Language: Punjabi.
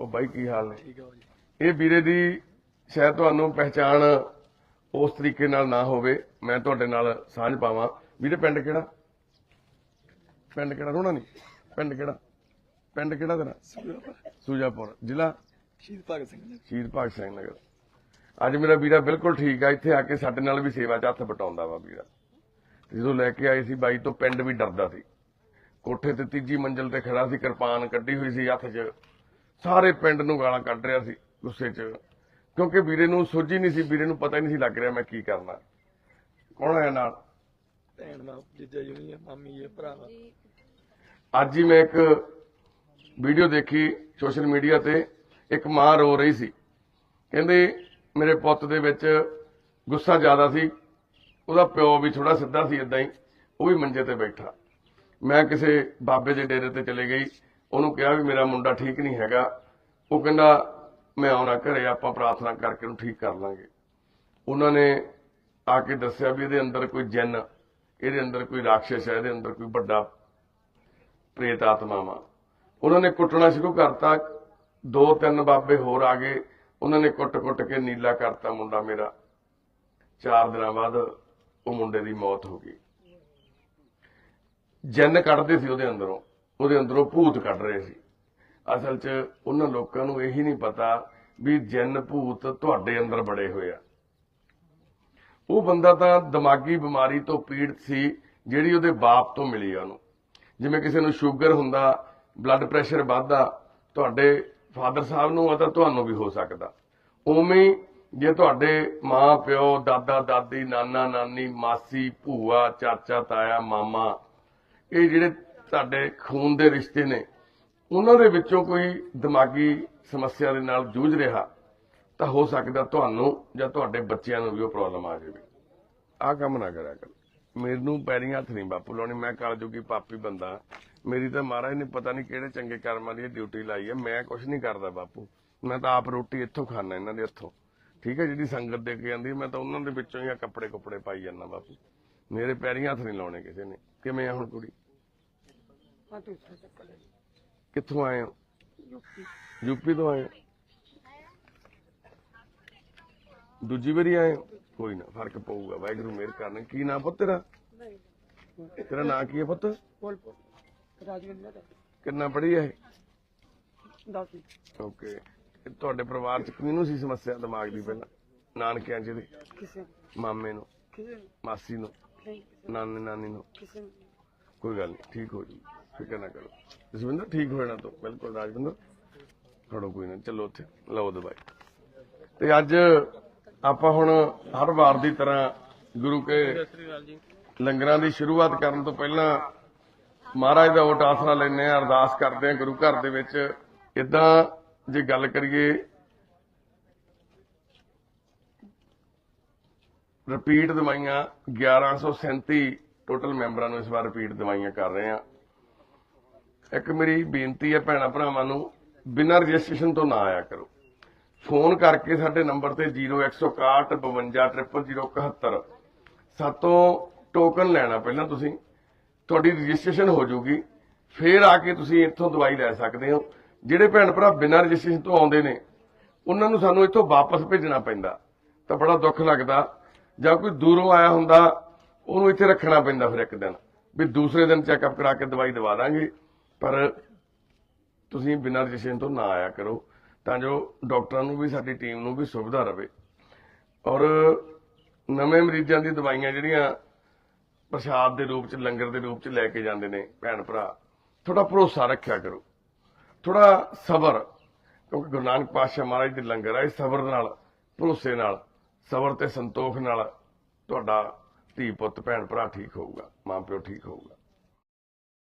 ਉਹ ਬਾਈ ਕੀ ਹਾਲ ਨੇ? ਇਹ ਵੀਰੇ ਦੀ ਸ਼ਾਇਦ ਤੁਹਾਨੂੰ ਪਹਿਚਾਣ ਉਸ ਤਰੀਕੇ ਨਾਲ ਨਾ ਹੋਵੇ ਮੈਂ ਤੁਹਾਡੇ ਨਾਲ ਸਾਂਝ ਪਾਵਾਂ। ਵੀਰੇ ਪਿੰਡ ਕਿਹੜਾ? ਪਿੰਡ ਕਿਹੜਾ? ਰੋਣਾ ਨਹੀਂ। ਪਿੰਡ ਕਿਹੜਾ? ਪਿੰਡ ਕਿਹੜਾ ਤੇਰਾ? ਸੂਜਾਪੁਰ। ਜ਼ਿਲ੍ਹਾ? ਸ਼ਹੀਦ ਭਗਤ ਸਿੰਘ ਨਗਰ। ਸ਼ਹੀਦ ਭਗਤ ਸਿੰਘ ਨਗਰ। ਅੱਜ ਮੇਰਾ ਵੀਰਾ ਬਿਲਕੁਲ ਠੀਕ ਆ ਇੱਥੇ ਆ ਕੇ ਸਾਡੇ ਨਾਲ ਵੀ ਸੇਵਾ 'ਚ ਹੱਥ ਬਟਾਉਂਦਾ ਵਾ ਵੀਰਾ। ਜਦੋਂ ਲੈ ਕੇ ਆਏ ਸੀ ਬਾਈ ਤੋਂ ਪਿੰਡ ਵੀ ਡਰਦਾ ਸੀ। ਕੋਠੇ ਤੇ ਤੀਜੀ ਮੰਜ਼ਲ ਤੇ ਖੜਾ ਸੀ ਕਿਰਪਾਨ ਕੱਢੀ ਹੋਈ ਸੀ ਹੱਥ 'ਚ। ਸਾਰੇ ਪਿੰਡ ਨੂੰ ਗਾਲਾਂ ਕੱਢ ਰਿਹਾ ਸੀ ਗੁੱਸੇ 'ਚ। ਕਿਉਂਕਿ ਵੀਰੇ ਨੂੰ ਸੋਝੀ ਨਹੀਂ ਸੀ ਵੀਰੇ ਨੂੰ ਪਤਾ ਹੀ ਨਹੀਂ ਸੀ ਲੱਗ ਰਿਹਾ ਮੈਂ ਕੀ ਕਰਨਾ। ਕੌਣ ਆਇਆ ਨਾਲ? ਭੈਣ ਦਾ ਜੀਜਾ ਜੀ ਹੈ ਮਾਮੀ ਹੈ ਭਰਾ। ਅੱਜ ਹੀ ਮੈਂ ਇੱਕ ਵੀਡੀਓ ਦੇਖੀ ਸੋਸ਼ਲ ਮੀਡੀਆ ਤੇ ਇੱਕ ਮਾਂ ਰੋ ਰਹੀ ਸੀ। ਕਹਿੰਦੇ ਮੇਰੇ ਪੁੱਤ ਦੇ ਵਿੱਚ ਗੁੱਸਾ ਜ਼ਿਆਦਾ ਸੀ ਉਹਦਾ ਪਿਓ ਵੀ ਥੋੜਾ ਸਿੱਧਾ ਸੀ ਇਦਾਂ ਹੀ ਉਹ ਵੀ ਮੰਜੇ ਤੇ ਬੈਠਾ। ਮੈਂ ਕਿਸੇ ਬਾਬੇ ਦੇ ਡੇਰੇ ਤੇ ਚਲੇ ਗਈ ਉਹਨੂੰ ਕਿਹਾ ਵੀ ਮੇਰਾ ਮੁੰਡਾ ਠੀਕ ਨਹੀਂ ਹੈਗਾ। ਉਹ ਕਹਿੰਦਾ, ਮੈਂ ਆਉਣਾ ਘਰੇ, ਆਪਾਂ ਪ੍ਰਾਰਥਨਾ ਕਰਕੇ ਉਹਨੂੰ ਠੀਕ ਕਰ ਲਾਂਗੇ। ਉਹਨਾਂ ਨੇ ਆ ਕੇ ਦੱਸਿਆ ਵੀ ਇਹਦੇ ਅੰਦਰ ਕੋਈ ਜਿੰਨ, ਇਹਦੇ ਅੰਦਰ ਕੋਈ ਰਾਖਸ਼ ਹੈ, ਇਹਦੇ ਅੰਦਰ ਕੋਈ ਵੱਡਾ ਪ੍ਰੇਤ ਆਤਮਾ ਵਾ। ਉਹਨਾਂ ਨੇ ਕੁੱਟਣਾ ਸ਼ੁਰੂ ਕਰਤਾ। ਦੋ ਤਿੰਨ ਬਾਬੇ ਹੋਰ ਆ ਗਏ। ਉਹਨਾਂ ਨੇ ਕੁੱਟ-ਕੁੱਟ ਕੇ ਨੀਲਾ ਕਰਤਾ ਮੁੰਡਾ ਮੇਰਾ। ਚਾਰ ਦਿਨਾਂ ਬਾਅਦ ਉਹ ਮੁੰਡੇ ਦੀ ਮੌਤ ਹੋ ਗਈ। ਜਿੰਨ ਕੱਢਦੇ ਸੀ ਉਹਦੇ ਅੰਦਰੋਂ। ਉਹਦੇ ਅੰਦਰੋਂ ਭੂਤ ਕੱਢ ਰਹੇ ਸੀ। ਅਸਲ 'ਚ ਉਹਨਾਂ ਲੋਕਾਂ ਨੂੰ ਇਹੀ ਨਹੀਂ ਪਤਾ ਵੀ ਜਿੰਨ ਭੂਤ ਤੁਹਾਡੇ ਅੰਦਰ ਬੜੇ ਹੋਏ ਆ। ਉਹ ਬੰਦਾ ਤਾਂ ਦਿਮਾਗੀ ਬਿਮਾਰੀ ਤੋਂ ਪੀੜਤ ਸੀ, ਜਿਹੜੀ ਉਹਦੇ ਬਾਪ ਤੋਂ ਮਿਲੀ ਆ ਉਹਨੂੰ। ਜਿਵੇਂ ਕਿਸੇ ਨੂੰ ਸ਼ੂਗਰ ਹੁੰਦਾ, ਬਲੱਡ ਪ੍ਰੈਸ਼ਰ ਵੱਧਦਾ, ਤੁਹਾਡੇ ਫਾਦਰ ਸਾਹਿਬ ਨੂੰ ਆ ਤਾਂ ਤੁਹਾਨੂੰ ਵੀ ਹੋ ਸਕਦਾ। ਉਵੇਂ ਜੇ ਤੁਹਾਡੇ ਮਾਂ, ਪਿਓ, ਦਾਦਾ, ਦਾਦੀ, ਨਾਨਾ, ਨਾਨੀ, ਮਾਸੀ, ਭੂਆ, ਚਾਚਾ, ਤਾਇਆ, ਮਾਮਾ, ਇਹ ਜਿਹੜੇ ਤੁਹਾਡੇ ਖੂਨ ਦੇ ਰਿਸ਼ਤੇ ਨੇ, ਉਹਨਾਂ ਦੇ ਵਿੱਚੋਂ ਕੋਈ ਦਿਮਾਗੀ ਸਮੱਸਿਆ ਦੇ ਨਾਲ ਜੂਝ ਰਿਹਾ, ਤਾਂ ਹੋ ਸਕਦਾ ਤੁਹਾਨੂੰ ਜਾਂ ਤੁਹਾਡੇ ਬੱਚਿਆਂ ਨੂੰ ਵੀ ਉਹ ਪ੍ਰੋਬਲਮ ਆ ਜਾਵੇ। ਆਹ ਕੰਮ ਨਾ ਕਰਿਆ ਕਰ। ਮੈਨੂੰ ਪੈਰੀਂ ਹੱਥ ਨਹੀਂ ਬਾਪੂ ਲਾਉਣੀ, ਮੈਂ ਕਾਲ ਜੋਗੀ ਪਾਪੀ ਬੰਦਾ। ਮੇਰੀ ਤਾਂ ਮਹਾਰਾਜ ਨੇ ਪਤਾ ਨਹੀਂ ਕਿਹੜੇ ਚੰਗੇ ਕਰਮਾਂ ਦੀ ਡਿਊਟੀ ਲਾਈ ਹੈ, ਮੈਂ ਕੁਝ ਨਹੀਂ ਕਰਦਾ ਬਾਪੂ। ਮੈਂ ਤਾਂ ਆਪ ਰੋਟੀ ਇੱਥੋਂ ਖਾਣਾ ਇਹਨਾਂ ਦੇ ਹੱਥੋਂ। ਠੀਕ ਹੈ, ਜਿਹੜੀ ਸੰਗਤ ਦੇ ਕੇ ਜਾਂਦੀ ਮੈਂ ਤਾਂ ਉਹਨਾਂ ਦੇ ਵਿੱਚੋਂ ਹੀ ਆ ਕੱਪੜੇ ਕੁਪੜੇ ਪਾਈ ਜਾਂਦਾ ਬਾਪੂ। ਮੇਰੇ ਪੈਰੀਂ ਹੱਥ ਨਹੀਂ ਲਾਉਣੇ ਕਿਸੇ ਨੇ। ਕਿਵੇਂ ਆ ਹੁਣ ਕੁੜੀ? ਹਾਂ ਦੂਸਰਾ ਚੱਕਰ ਹੈ ਕਿੱਥੋਂ ਆਏ ਹੋ? ਯੂਪੀ। ਯੂਪੀ ਤੋਂ ਆਏ ਹੋ? ਦੂਜੀ ਵਾਰੀ ਆਏ ਹੋ? ਕੋਈ ਨਾ ਫ਼ਰਕ ਪਊਗਾ ਵਾਹਿਗੁਰੂ ਮਿਹਰ ਕਰਨ। ਕੀ ਨਾਂ ਪੁੱਤ ਤੇਰਾ? ਨਹੀਂ ਤੇਰਾ ਨਾਂ ਕੀ ਹੈ ਪੁੱਤ? ਬੋਲ ਬੋਲ। ਰਾਜਵਿੰਦਰ ਕਿੰਨਾ ਪੜ੍ਹੀ ਹੈ ਦੱਸ ਓਕੇ। ਤੁਹਾਡੇ ਪਰਿਵਾਰ ਚ ਕਿਹਨੂੰ ਸੀ ਸਮੱਸਿਆ ਦਿਮਾਗ ਦੀ ਪਹਿਲਾਂ? ਨਾਨਕਿਆਂ ਚ ਦੇ ਕਿਸੇ ਮਾਮੇ ਨੂੰ? ਕਿਸੇ ਨੂੰ। ਮਾਸੀ ਨੂੰ? ਨਹੀਂ ਨਾਨੇ ਨਾਨੀ ਨੂੰ? ਕਿਸੇ ਨੂੰ। ਕੋਈ ਗੱਲ ਨਹੀਂ ਠੀਕ ਹੋ ਜੂ। ਫਿਕਰ ਨਾ ਕਰੋ। ਜਸਵਿੰਦਰ, ਠੀਕ ਹੋਣਾ ਜਾਣਾ ਤੂੰ। ਬਿਲਕੁਲ, ਰਾਜਵਿੰਦਰ। ਖੜੋ ਕੋਈ ਨਾ, ਚਲੋ ਉੱਥੇ। ਲਓ ਦਵਾਈ ਤੇ ਅੱਜ ਆਪਾਂ ਹੁਣ ਹਰ ਵਾਰ ਦੀ ਤਰ੍ਹਾਂ ਗੁਰੂ ਕੇ ਲੰਗਰਾਂ ਦੀ ਸ਼ੁਰੂਆਤ ਕਰਨ ਤੋਂ ਪਹਿਲਾਂ ਮਹਾਰਾਜ ਦਾ ਓਟ ਆਸਰਾ ਲੈਂਦੇ ਆ ਅਰਦਾਸ ਕਰਦੇ ਆ ਗੁਰੂ ਘਰ ਦੇ ਵਿੱਚ। ਇਦਾਂ ਜੇ ਗੱਲ ਕਰੀਏ ਰਿਪੀਟ ਦਵਾਈਆਂ 1137 ਟੋਟਲ ਮੈਂਬਰਾਂ ਨੂੰ ਇਸ ਵਾਰ ਰਿਪੀਟ ਦਵਾਈਆਂ ਕਰ ਰਹੇ ਆ ਇੱਕ ਮੇਰੀ ਬੇਨਤੀ ਹੈ ਭੈਣਾ ਭਰਾਵਾਂ ਨੂੰ, ਬਿਨਾਂ ਰਜਿਸਟ੍ਰੇਸ਼ਨ ਤੋਂ ਨਾ ਆਇਆ ਕਰੋ। ਫੋਨ ਕਰਕੇ ਸਾਡੇ ਨੰਬਰ ਤੇ 0161 52 0071 ਸਾਤੋਂ ਟੋਕਨ ਲੈਣਾ ਪਹਿਲਾਂ ਤੁਸੀਂ। ਤੁਹਾਡੀ ਰਜਿਸਟ੍ਰੇਸ਼ਨ ਹੋ ਜਾਊਗੀ ਫਿਰ ਆ ਕੇ ਤੁਸੀਂ ਇੱਥੋਂ ਦਵਾਈ ਲੈ ਸਕਦੇ ਹੋ। ਜਿਹੜੇ ਭੈਣ ਭਰਾ ਬਿਨਾਂ ਰਜਿਸਟ੍ਰੇਸ਼ਨ ਤੋਂ ਆਉਂਦੇ ਨੇ, ਉਹਨਾਂ ਨੂੰ ਸਾਨੂੰ ਇੱਥੋਂ ਵਾਪਸ ਭੇਜਣਾ ਪੈਂਦਾ। ਤਾਂ ਬੜਾ ਦੁੱਖ ਲੱਗਦਾ, ਜਾਂ ਕੋਈ ਦੂਰੋਂ ਆਇਆ ਹੁੰਦਾ, ਉਹਨੂੰ ਇੱਥੇ ਰੱਖਣਾ ਪੈਂਦਾ ਫਿਰ ਇੱਕ ਦਿਨ। ਵੀ ਦੂਸਰੇ ਦਿਨ ਚੈੱਕਅਪ ਕਰਾ ਕੇ ਦਵਾਈ ਦਵਾ ਦਾਂਗੇ। ਪਰ ਤੁਸੀਂ ਬਿਨਾਂ ਰਜਿਸਟ੍ਰੇਸ਼ਨ ਤੋਂ ਨਾ ਆਇਆ ਕਰੋ, ਤਾਂ ਜੋ ਡਾਕਟਰਾਂ ਨੂੰ ਵੀ, ਸਾਡੀ ਟੀਮ ਨੂੰ ਵੀ ਸੁਵਿਧਾ ਰਵੇ। ਔਰ ਨਵੇਂ ਮਰੀਜ਼ਾਂ ਦੀ ਦਵਾਈਆਂ ਜਿਹੜੀਆਂ ਪ੍ਰਸ਼ਾਦ ਦੇ ਰੂਪ ਚ, ਲੰਗਰ ਦੇ ਰੂਪ ਚ ਲੈ ਕੇ ਜਾਂਦੇ ਨੇ ਭੈਣ ਭਰਾ ਥੋੜਾ ਭਰੋਸਾ ਰੱਖਿਆ ਕਰੋ। ਥੋੜਾ ਸਬਰ, ਕਿਉਂਕਿ ਗੁਰੂ ਨਾਨਕ ਪਾਤਸ਼ਾਹ ਮਹਾਰਾਜ ਦੇ ਲੰਗਰ ਆ, ਇਹ ਸਬਰ ਨਾਲ, ਭਰੋਸੇ ਨਾਲ, ਸਬਰ ਤੇ ਸੰਤੋਖ ਨਾਲ ਤੁਹਾਡਾ ਧੀ ਪੁੱਤ, ਭੈਣ ਭਰਾ ਠੀਕ ਹੋਊਗਾ, ਮਾਂ ਪਿਓ ਠੀਕ ਹੋਊਗਾ।